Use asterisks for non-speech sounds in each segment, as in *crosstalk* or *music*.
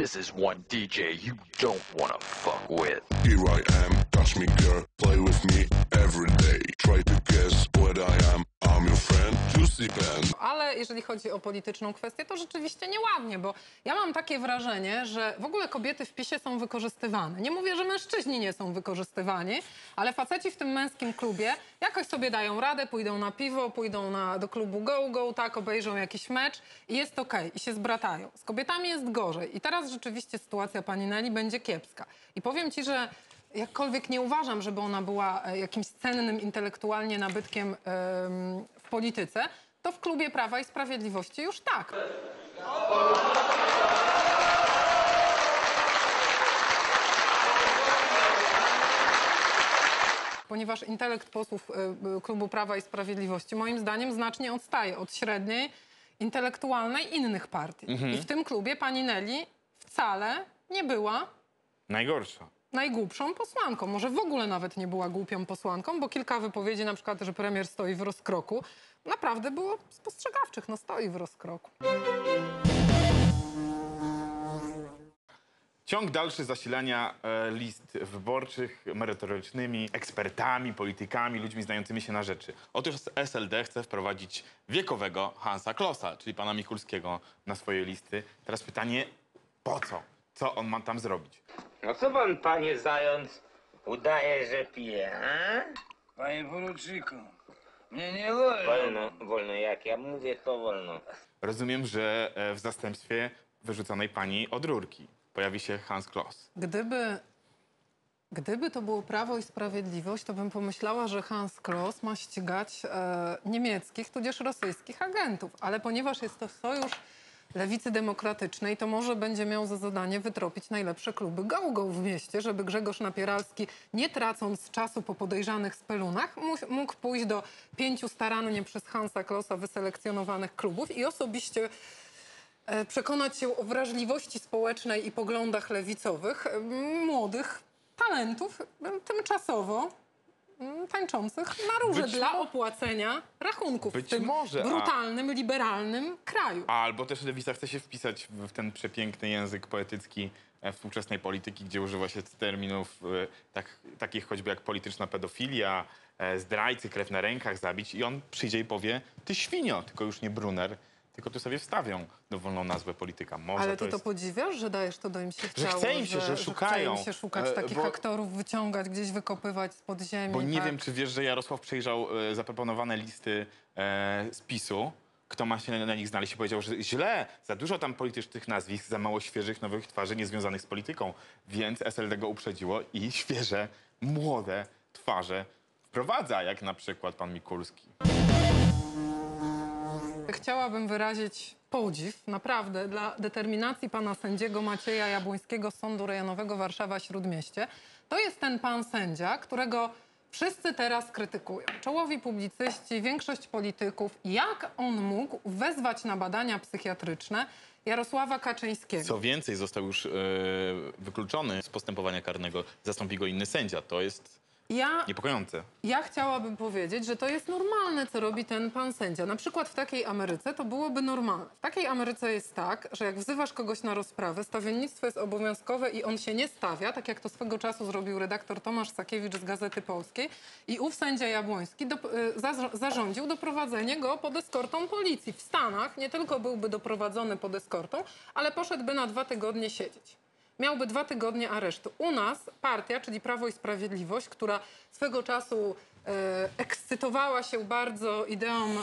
This is one DJ you don't wanna fuck with. Here I am, touch me girl, play with me every day. Try to guess what I am, I'm your friend, Juicy Pen. Ale jeżeli chodzi o polityczną kwestię, to rzeczywiście nieładnie, bo ja mam takie wrażenie, że w ogóle kobiety w PiSie są wykorzystywane. Nie mówię, że mężczyźni nie są wykorzystywani, ale faceci w tym męskim klubie jakoś sobie dają radę, pójdą na piwo, pójdą na, do klubu Go Go, tak, obejrzą jakiś mecz i jest okej, i się zbratają. Z kobietami jest gorzej. I teraz rzeczywiście sytuacja pani Neli będzie kiepska. I powiem ci, że jakkolwiek nie uważam, żeby ona była e, jakimś cennym intelektualnie nabytkiem em, w polityce, to w klubie Prawa i Sprawiedliwości już tak. Ponieważ intelekt posłów y, klubu Prawa i Sprawiedliwości moim zdaniem znacznie odstaje od średniej intelektualnej innych partii. I w tym klubie pani Neli wcale nie była Najgorsza. najgłupszą posłanką. Może w ogóle nawet nie była głupią posłanką, bo kilka wypowiedzi, na przykład, że premier stoi w rozkroku, naprawdę było spostrzegawczych. No stoi w rozkroku. Ciąg dalszy zasilania e, list wyborczych merytorycznymi ekspertami, politykami, ludźmi znającymi się na rzeczy. Otóż SLD chce wprowadzić wiekowego Hansa Klossa, czyli pana Mikulskiego, na swoje listy. Teraz pytanie, po co? Co on ma tam zrobić? No co pan, panie zając, udaje, że pije, a? Panie poruczniku, mnie nie wolno. Wolno, wolno, jak ja mówię, to wolno. Rozumiem, że e, w zastępstwie wyrzuconej pani od rurki pojawi się Hans Kloss. Gdyby, gdyby to było Prawo i Sprawiedliwość, to bym pomyślała, że Hans Kloss ma ścigać e, niemieckich, tudzież rosyjskich agentów. Ale ponieważ jest to sojusz lewicy demokratycznej, to może będzie miał za zadanie wytropić najlepsze kluby go-go w mieście, żeby Grzegorz Napieralski, nie tracąc czasu po podejrzanych spelunach, mógł- pójść do pięciu starannie przez Hansa Klossa wyselekcjonowanych klubów i osobiście e, przekonać się o wrażliwości społecznej i poglądach lewicowych młodych talentów tymczasowo mm, tańczących na róże Być dla mo- opłacenia rachunków Być w tym może, a- brutalnym, liberalnym kraju. Albo też lewica chce się wpisać w w ten przepiękny język poetycki e, współczesnej polityki, gdzie używa się terminów e, tak, takich choćby jak polityczna pedofilia, e, zdrajcy, krew na rękach zabić i on przyjdzie i powie, ty świnio, tylko już nie Brunner, tylko tu sobie wstawią dowolną nazwę polityka. Może Ale to ty to jest... podziwiasz, że dajesz to do im się Że chciało, chce im się, że szukają. Chce im się szukać E, takich bo- aktorów, wyciągać, gdzieś wykopywać z podziemi. Bo nie tak? wiem, czy wiesz, że Jarosław przejrzał e, zaproponowane listy e, z PiSu. Kto ma się na nich znaleźć i powiedział, że źle, za dużo tam politycznych nazwisk, za mało świeżych, nowych twarzy niezwiązanych z polityką. Więc SLD go uprzedziło i *laughs* świeże, młode twarze wprowadza, jak na przykład pan Mikulski. Chciałabym wyrazić podziw naprawdę dla determinacji pana sędziego Macieja Jabłońskiego z Sądu Rejonowego Warszawa-Śródmieście. To jest ten pan sędzia, którego wszyscy teraz krytykują. Czołowi publicyści, większość polityków. Jak on mógł wezwać na badania psychiatryczne Jarosława Kaczyńskiego? Co więcej, został już e, wykluczony z postępowania karnego, zastąpi go inny sędzia. To jest Ja niepokojące. Ja chciałabym powiedzieć, że to jest normalne, co robi ten pan sędzia. Na przykład w takiej Ameryce to byłoby normalne. W takiej Ameryce jest tak, że jak wzywasz kogoś na rozprawę, stawiennictwo jest obowiązkowe i on się nie stawia, tak jak to swego czasu zrobił redaktor Tomasz Sakiewicz z Gazety Polskiej i ów sędzia Jabłoński do, y, za, zarządził doprowadzenie go pod eskortą policji. W Stanach nie tylko byłby doprowadzony pod eskortą, ale poszedłby na dwa tygodnie siedzieć miałby dwa tygodnie aresztu. U nas partia, czyli Prawo i Sprawiedliwość, która swego czasu e, ekscytowała się bardzo ideą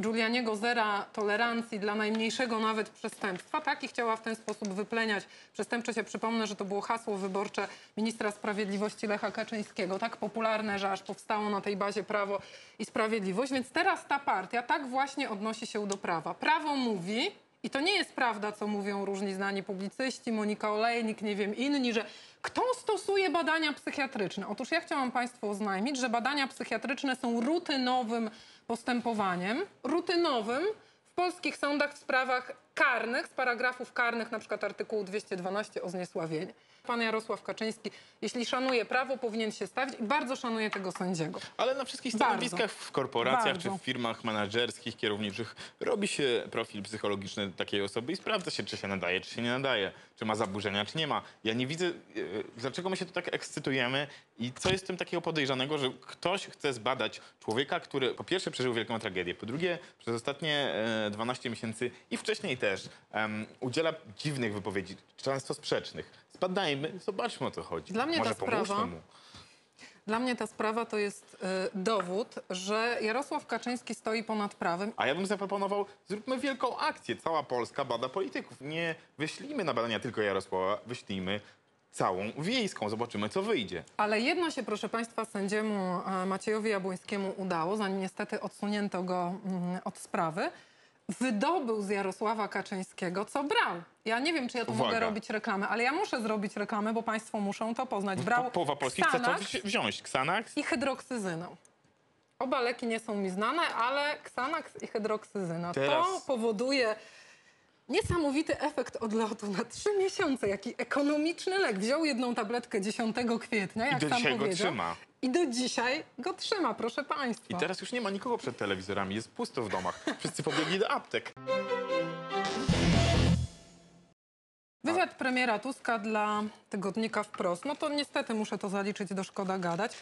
Giulianiego zera tolerancji dla najmniejszego nawet przestępstwa, tak? I chciała w ten sposób wypleniać przestępczość. Ja przypomnę, że to było hasło wyborcze ministra sprawiedliwości Lecha Kaczyńskiego, tak popularne, że aż powstało na tej bazie Prawo i Sprawiedliwość. Więc teraz ta partia tak właśnie odnosi się do prawa. Prawo mówi, i to nie jest prawda, co mówią różni znani publicyści, Monika Olejnik, nie wiem, inni, że kto stosuje badania psychiatryczne? Otóż ja chciałam Państwu oznajmić, że badania psychiatryczne są rutynowym postępowaniem, rutynowym w polskich sądach w sprawach karnych, z paragrafów karnych, na przykład artykułu 212 o zniesławienie. Pan Jarosław Kaczyński, jeśli szanuje prawo, powinien się stawić i bardzo szanuje tego sędziego. Ale na wszystkich Bardzo. stanowiskach w korporacjach Bardzo. czy w firmach menedżerskich, kierowniczych robi się profil psychologiczny takiej osoby i sprawdza się, czy się nadaje, czy się nie nadaje, czy ma zaburzenia, czy nie ma. Ja nie widzę, e, dlaczego my się tu tak ekscytujemy i co jest w tym takiego podejrzanego, że ktoś chce zbadać człowieka, który po pierwsze przeżył wielką tragedię, po drugie przez ostatnie e, 12 miesięcy i wcześniej też em, udziela dziwnych wypowiedzi, często sprzecznych. Zbadajmy, zobaczmy o co chodzi. Dla mnie ta Może pomóżmy sprawa- mu. Dla mnie ta sprawa to jest y, dowód, że Jarosław Kaczyński stoi ponad prawem A ja bym zaproponował, zróbmy wielką akcję. Cała Polska bada polityków. Nie wyślijmy na badania tylko Jarosława, wyślijmy całą wiejską. Zobaczymy, co wyjdzie. Ale jedno się, proszę Państwa, sędziemu e, Maciejowi Jabłońskiemu udało, zanim niestety odsunięto go mm, od sprawy. Wydobył z Jarosława Kaczyńskiego, co brał. Ja nie wiem, czy ja tu Uwaga. mogę robić reklamę, ale ja muszę zrobić reklamę, bo Państwo muszą to poznać. Brał Po, połowa Polski chce to wzi- wziąć. Xanax? i hydroksyzynę. Oba leki nie są mi znane, ale Xanax i hydroksyzyna. Teraz- To powoduje niesamowity efekt odlotu na trzy miesiące. Jaki ekonomiczny lek. Wziął jedną tabletkę 10 kwietnia, jak do sam dzisiaj go powiedział. trzyma. I do dzisiaj go trzyma, proszę Państwa. I teraz już nie ma nikogo przed telewizorami, jest pusto w domach. Wszyscy pobiegli do aptek. Wywiad premiera Tuska dla tygodnika Wprost. No to niestety muszę to zaliczyć do szkoda gadać.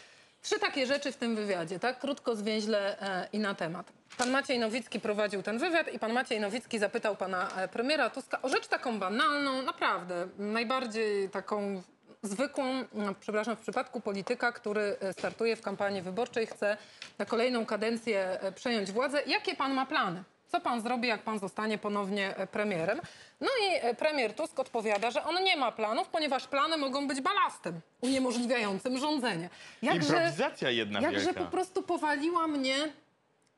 Trzy takie rzeczy w tym wywiadzie, tak? Krótko, zwięźle e, i na temat. Pan Maciej Nowicki prowadził ten wywiad i pan Maciej Nowicki zapytał pana e, premiera Tuska o rzecz taką banalną, naprawdę, najbardziej taką zwykłą, no, przepraszam, w przypadku polityka, który e, startuje w kampanii wyborczej, chce na kolejną kadencję e, przejąć władzę. Jakie pan ma plany? Co pan zrobi, jak pan zostanie ponownie e, premierem? No i premier Tusk odpowiada, że on nie ma planów, ponieważ plany mogą być balastem uniemożliwiającym rządzenie. Improwizacja jedna jakże wielka. po prostu powaliła mnie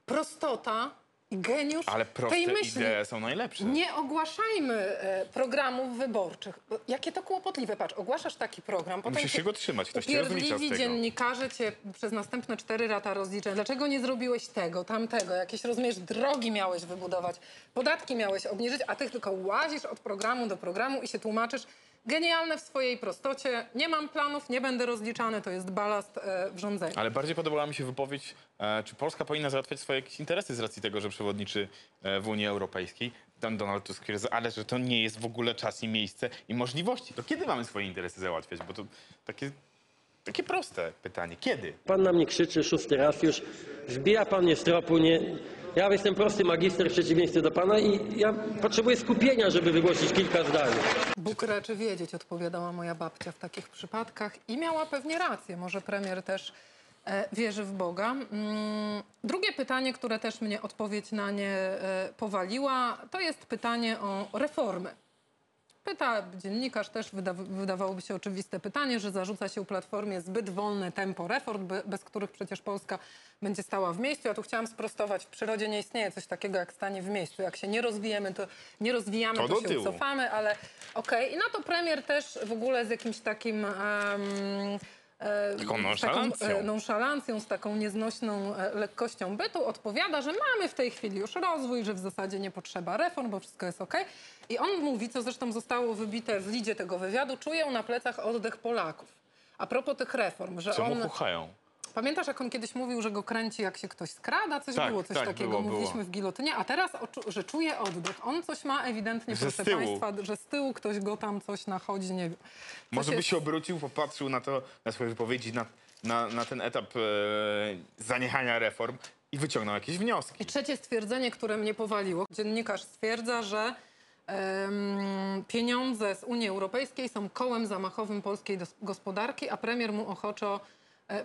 prostota i geniusz Ale proste tej myśli. idee są najlepsze. Nie ogłaszajmy e, programów wyborczych. Bo Jakie to kłopotliwe. Patrz, ogłaszasz taki program, potem Musisz się go trzymać, ktoś cię rozlicza z upierdliwi tego. dziennikarze cię przez następne cztery lata rozliczają. Dlaczego nie zrobiłeś tego, tamtego? Jakieś, rozumiesz, drogi miałeś wybudować, podatki miałeś obniżyć, a ty tylko łazisz od programu do programu i się tłumaczysz. Genialne w swojej prostocie. Nie mam planów, nie będę rozliczany. To jest balast e, w rządzeniu. Ale bardziej podobała mi się wypowiedź, e, czy Polska powinna załatwiać swoje jakieś interesy z racji tego, że przewodniczy e, w Unii Europejskiej. Don Donald Tusk ale że to nie jest w ogóle czas i miejsce i możliwości. To kiedy mamy swoje interesy załatwiać? Bo to takie, takie proste pytanie. Kiedy? Pan na mnie krzyczy szósty raz już, wbija pan mnie z tropu, nie... Ja jestem prosty magister w przeciwieństwie do pana i ja potrzebuję skupienia, żeby wygłosić kilka zdań. Bóg raczy wiedzieć, odpowiadała moja babcia w takich przypadkach i miała pewnie rację. Może premier też e, wierzy w Boga. Mm, drugie pytanie, które też mnie odpowiedź na nie e, powaliła, to jest pytanie o reformy. Pyta dziennikarz, też wyda, wydawałoby się oczywiste pytanie, że zarzuca się Platformie zbyt wolne tempo reform, be, bez których przecież Polska będzie stała w miejscu. Ja tu chciałam sprostować, w przyrodzie nie istnieje coś takiego jak stanie w miejscu. Jak się nie rozwijemy, to nie rozwijamy, To to, się tyłu. ucofamy, ale okej. I na to premier też w ogóle z jakimś takim... em, e, Taką z nonszalancją. Taką, e, nonszalancją, z taką nieznośną e, lekkością bytu odpowiada, że mamy w tej chwili już rozwój, że w zasadzie nie potrzeba reform, bo wszystko jest okej. I on mówi, co zresztą zostało wybite w lidzie tego wywiadu, czuję na plecach oddech Polaków. A propos tych reform, że Co mu on... Pamiętasz, jak on kiedyś mówił, że go kręci, jak się ktoś skrada? Coś Tak, było, coś tak, takiego. było, Mówiliśmy było. w gilotynie, a teraz, że czuje oddech. On coś ma ewidentnie, Że proszę. Państwa, że z tyłu ktoś go tam coś nachodzi, nie wiem. Może by jest- się obrócił, popatrzył na to, na swoje wypowiedzi, na, na, na ten etap e, zaniechania reform i wyciągnął jakieś wnioski. I trzecie stwierdzenie, które mnie powaliło. Dziennikarz stwierdza, że pieniądze z Unii Europejskiej są kołem zamachowym polskiej gospodarki, a premier mu ochoczo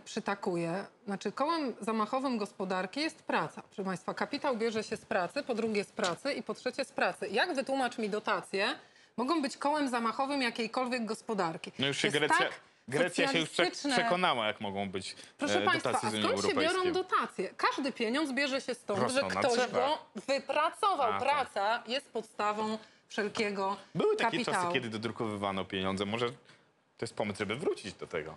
przytakuje. Znaczy kołem zamachowym gospodarki jest praca. Proszę Państwa, kapitał bierze się z pracy, po drugie z pracy i po trzecie z pracy. Jak wytłumacz mi dotacje mogą być kołem zamachowym jakiejkolwiek gospodarki? No już się jest Grecja, tak Grecja się już przekonała, jak mogą być Proszę e, Państwa, a skąd się biorą dotacje? Każdy pieniądz bierze się stąd, Rosną że ktoś go wypracował. A, tak. Praca jest podstawą wszelkiego Były takie kapitału. czasy, kiedy dodrukowywano pieniądze. Może to jest pomysł, żeby wrócić do tego.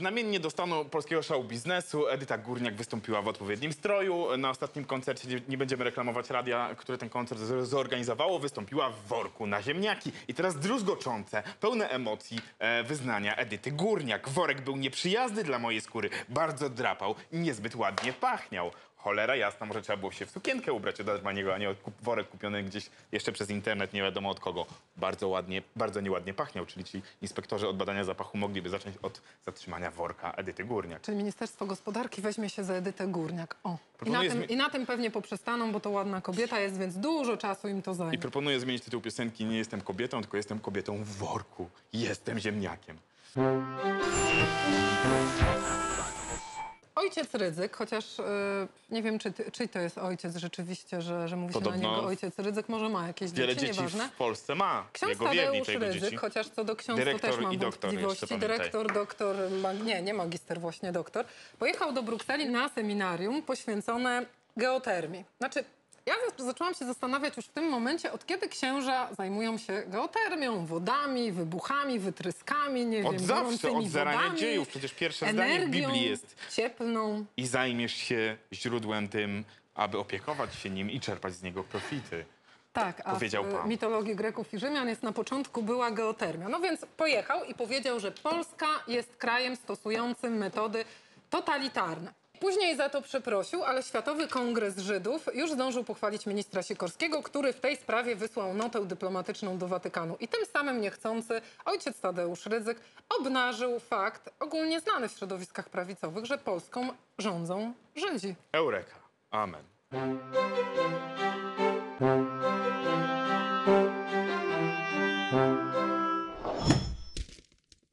Znamiennie do stanu polskiego show biznesu Edyta Górniak wystąpiła w odpowiednim stroju. Na ostatnim koncercie, nie, będziemy reklamować radia, które ten koncert zorganizowało, wystąpiła w worku na ziemniaki. I teraz druzgoczące, pełne emocji e, wyznania Edyty Górniak. Worek był nieprzyjazny dla mojej skóry, bardzo drapał i niezbyt ładnie pachniał. Cholera jasna, może trzeba było się w sukienkę ubrać od Armaniego, a nie od kup- worek kupiony gdzieś jeszcze przez internet, nie wiadomo od kogo. Bardzo ładnie, bardzo nieładnie pachniał, czyli ci inspektorzy od badania zapachu mogliby zacząć od zatrzymania worka Edyty Górniak. Czyli Ministerstwo Gospodarki weźmie się za Edytę Górniak. O. I na, tym, I na tym pewnie poprzestaną, bo to ładna kobieta jest, więc dużo czasu im to zajmie. I proponuję zmienić tytuł piosenki Nie jestem kobietą, tylko jestem kobietą w worku. Jestem ziemniakiem. Ojciec Rydzyk, chociaż e, nie wiem, czy, czy to jest ojciec rzeczywiście, że, że mówi się Podobno na niego ojciec Rydzyk, może ma jakieś Wiele dzieci, dzieci nieważne. w Polsce ma. Ksiądz Jego Tadeusz Rydzyk, dzieci. chociaż co do ksiądz to Dyrektor też mam wątpliwości. Dyrektor, doktor, mag, nie, nie magister, właśnie doktor. Pojechał do Brukseli na seminarium poświęcone geotermii. Znaczy, ja za- zaczęłam się zastanawiać już w tym momencie, od kiedy księża zajmują się geotermią, wodami, wybuchami, wytryskami, nie Od wiem, zawsze, od zarania wodami, dziejów. Przecież pierwsze zdanie w energią Biblii jest cieplną. i zajmiesz się źródłem tym, aby opiekować się nim i czerpać z niego profity. Tak, a Powiedział w pan. mitologii Greków i Rzymian jest na początku była geotermia. No więc pojechał i powiedział, że Polska jest krajem stosującym metody totalitarne. Później za to przeprosił, ale Światowy Kongres Żydów już zdążył pochwalić ministra Sikorskiego, który w tej sprawie wysłał notę dyplomatyczną do Watykanu. I tym samym niechcący ojciec Tadeusz Rydzyk obnażył fakt ogólnie znany w środowiskach prawicowych, że Polską rządzą Żydzi. Eureka. Amen.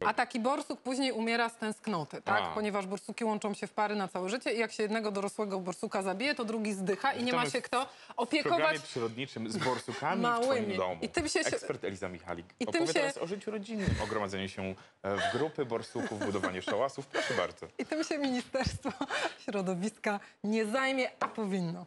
A taki borsuk później umiera z tęsknoty, tak? A. Ponieważ borsuki łączą się w pary na całe życie i jak się jednego dorosłego borsuka zabije, to drugi zdycha i nie ma się w kto W opiekować programie przyrodniczym z borsukami w małymi. twoim domu. I tym się- Ekspert Eliza Michalik I tym opowie się- teraz o życiu rodzinnym, o gromadzeniu się e, w grupy borsuków, budowaniu szałasów. Proszę bardzo. i tym się Ministerstwo Środowiska nie zajmie, a powinno.